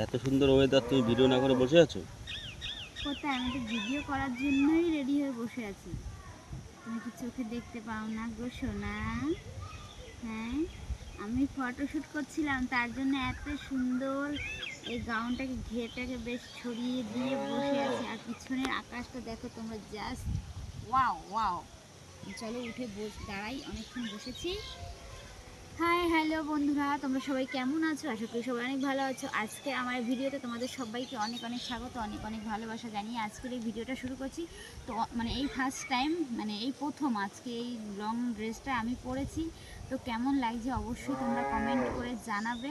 এত সুন্দর ওয়েদার তুমি ভিডিও না করে বসে আছো? কোথায় আমি তো ভিডিও করার জন্যই রেডি হয়ে বসে আছি। তুমি কি চোখে দেখতে পাও না গো, সোনা? হ্যাঁ? আমি ফটোশ্যুট করছিলাম, তার জন্য এত সুন্দর এই গাউনটাকে ঘেরটাকে বেশ ছড়িয়ে দিয়ে বসে আছি। আর পিছনের আকাশটা দেখো তোমরা জাস্ট ওয়াও ওয়াও চলো উঠে বস, দাঁড়াই, অনেকক্ষণ বসেছি। হাই, হ্যালো বন্ধুরা, তোমরা সবাই কেমন আছো? আশা করি সবাই অনেক ভালো আছো। আজকে আমার ভিডিওতে তোমাদের সবাইকে অনেক অনেক স্বাগত, অনেক অনেক ভালোবাসা জানিয়ে আজকের এই ভিডিওটা শুরু করছি। তো মানে এই ফার্স্ট টাইম মানে এই প্রথম আজকে এই লং ড্রেসটা আমি পরেছি। তো কেমন লাগছে অবশ্যই তোমরা কমেন্ট করে জানাবে।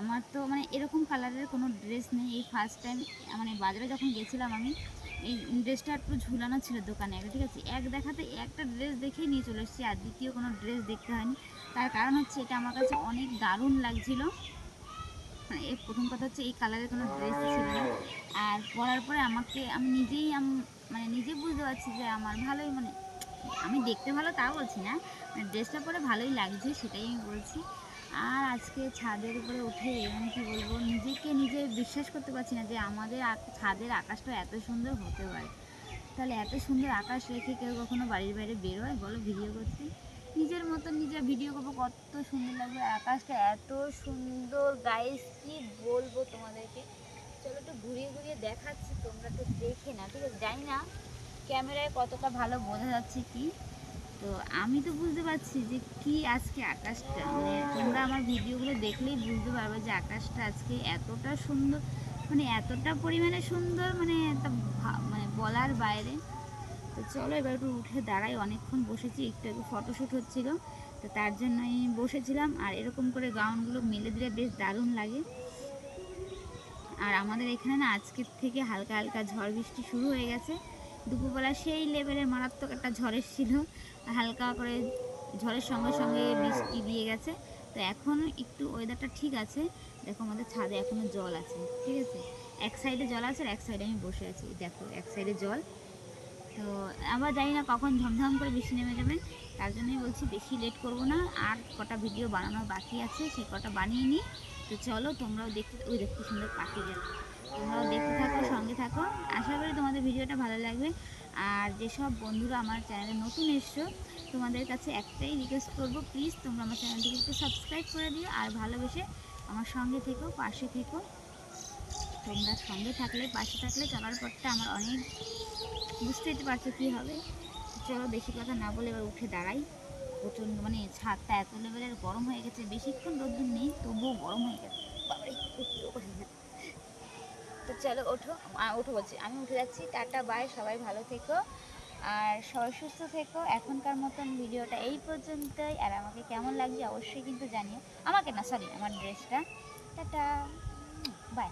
আমার তো মানে এরকম কালারের কোনো ড্রেস নেই। এই ফার্স্ট টাইম মানে বাজারে যখন গেছিলাম আমি এই ড্রেসটা একটু ঝুলানো ছিল দোকানে একটা ঠিক আছে? এক দেখাতে একটা ড্রেস দেখেই নিয়ে চলে এসেছি, আর দ্বিতীয় কোনো ড্রেস দেখতে হয়নি। তার কারণ হচ্ছে এটা আমার কাছে অনেক দারুণ লাগছিল। মানে এর প্রথম কথা হচ্ছে এই কালারের কোনো ড্রেস ছিল না। আর পরার পরে আমাকে, আমি নিজেই মানে নিজে বুঝতে পারছি যে আমার ভালোই মানে আমি দেখতে ভালো তা বলছি না। মানে ড্রেসটা পরে ভালোই লাগছে, সেটাই আমি বলছি। আর আজকে ছাদের উপরে উঠে মানে কি বলব, নিজেকে নিজে বিশ্বাস করতে পারছি না যে আমাদের ছাদের আকাশটা এত সুন্দর হতে পারে। তাহলে এত সুন্দর আকাশ রেখে কেউ কখনো বাড়ির বাইরে বেরোয় বলো ভিডিও করতে। নিজের মতো নিজে ভিডিও করব, কত সুন্দর লাগবে। আকাশটা এত সুন্দর গাইস কি বলব তোমাদেরকে? চলো একটু ঘুরিয়ে ঘুরিয়ে দেখাচ্ছি, তোমরা তো দেখে না ঠিক আছে? জানি না, ক্যামেরায় কতটা ভালো বোঝা যাচ্ছে কি। তো আমি তো বুঝতে পারছি যে কি আজকে আকাশটা? মানে তোমরা আমার ভিডিওগুলো দেখলেই বুঝতে পারবে যে আকাশটা আজকে এতটা সুন্দর মানে এতটা পরিমাণে সুন্দর মানে ভা- মানে বলার বাইরে। তো চলো এবার একটু উঠে দাঁড়াই, অনেকক্ষণ বসেছি, একটু একটু ফটোশ্যুট হচ্ছিল। তো তার জন্যই বসেছিলাম, আর এরকম করে গাউনগুলো মেলে দিলে বেশ দারুণ লাগে। আর আমাদের এখানে না আজকের থেকে হালকা হালকা ঝড় বৃষ্টি শুরু হয়ে গেছে। দুপুরবেলা সেই লেভেলের মারাত্মক একটা ঝড়ের ছিল হালকা করে ঝড়ের সঙ্গে সঙ্গে বৃষ্টি দিয়ে গেছে। তো এখন একটু ওয়েদারটা ঠিক আছে। দেখো আমাদের ছাদে এখনও জল আছে, ঠিক আছে? এক সাইডে জল আছে আর এক সাইডে আমি বসে আছি। দেখো, এক সাইডে জল। তো আবার জানি না কখন ঝমঝম করে বৃষ্টি নেমে যাবে। তার জন্যই বলছি বেশি লেট করব না। আর কটা ভিডিও বানানোর বাকি আছে সেই কটা বানিয়ে নিই। তো চলো তোমরাও দেখতে, ওই দেখতে সুন্দর পাখি যাবে তোমরাও দেখতে থাকো, সঙ্গে থাকো। আশা করি তোমাদের ভিডিওটা ভালো লাগবে। আর যেসব বন্ধুরা আমার চ্যানেলে নতুন এসছো, তোমাদের কাছে একটাই রিকোয়েস্ট করব প্লিজ তোমরা আমার চ্যানেলটিকে একটু সাবস্ক্রাইব করে দিও আর ভালোবেসে আমার সঙ্গে থেকো, পাশে থেকো। তোমরা সঙ্গে থাকলে, পাশে থাকলে চলার পথটা আমার অনেক, বুঝতেই পারছ কী হবে। চলো বেশি কথা না বলে এবার উঠে দাঁড়াই। প্রচণ্ড মানে ছাদটা এত লেভেলের গরম হয়ে গেছে, বেশিক্ষণ রোদ্দুর নেই, তবুও গরম হয়ে গেছে। চলো ওঠো। ওঠো বলছি। আমি উঠে যাচ্ছি। Tata, bye. সবাই ভালো থেকো। আর সবাই সুস্থ থেকো। এখনকার মতন ভিডিওটা এই পর্যন্তই। আর আমাকে কেমন লাগছে অবশ্যই কিন্তু জানিও। আমাকে না সরি আমার ড্রেসটা টাটা। বাই।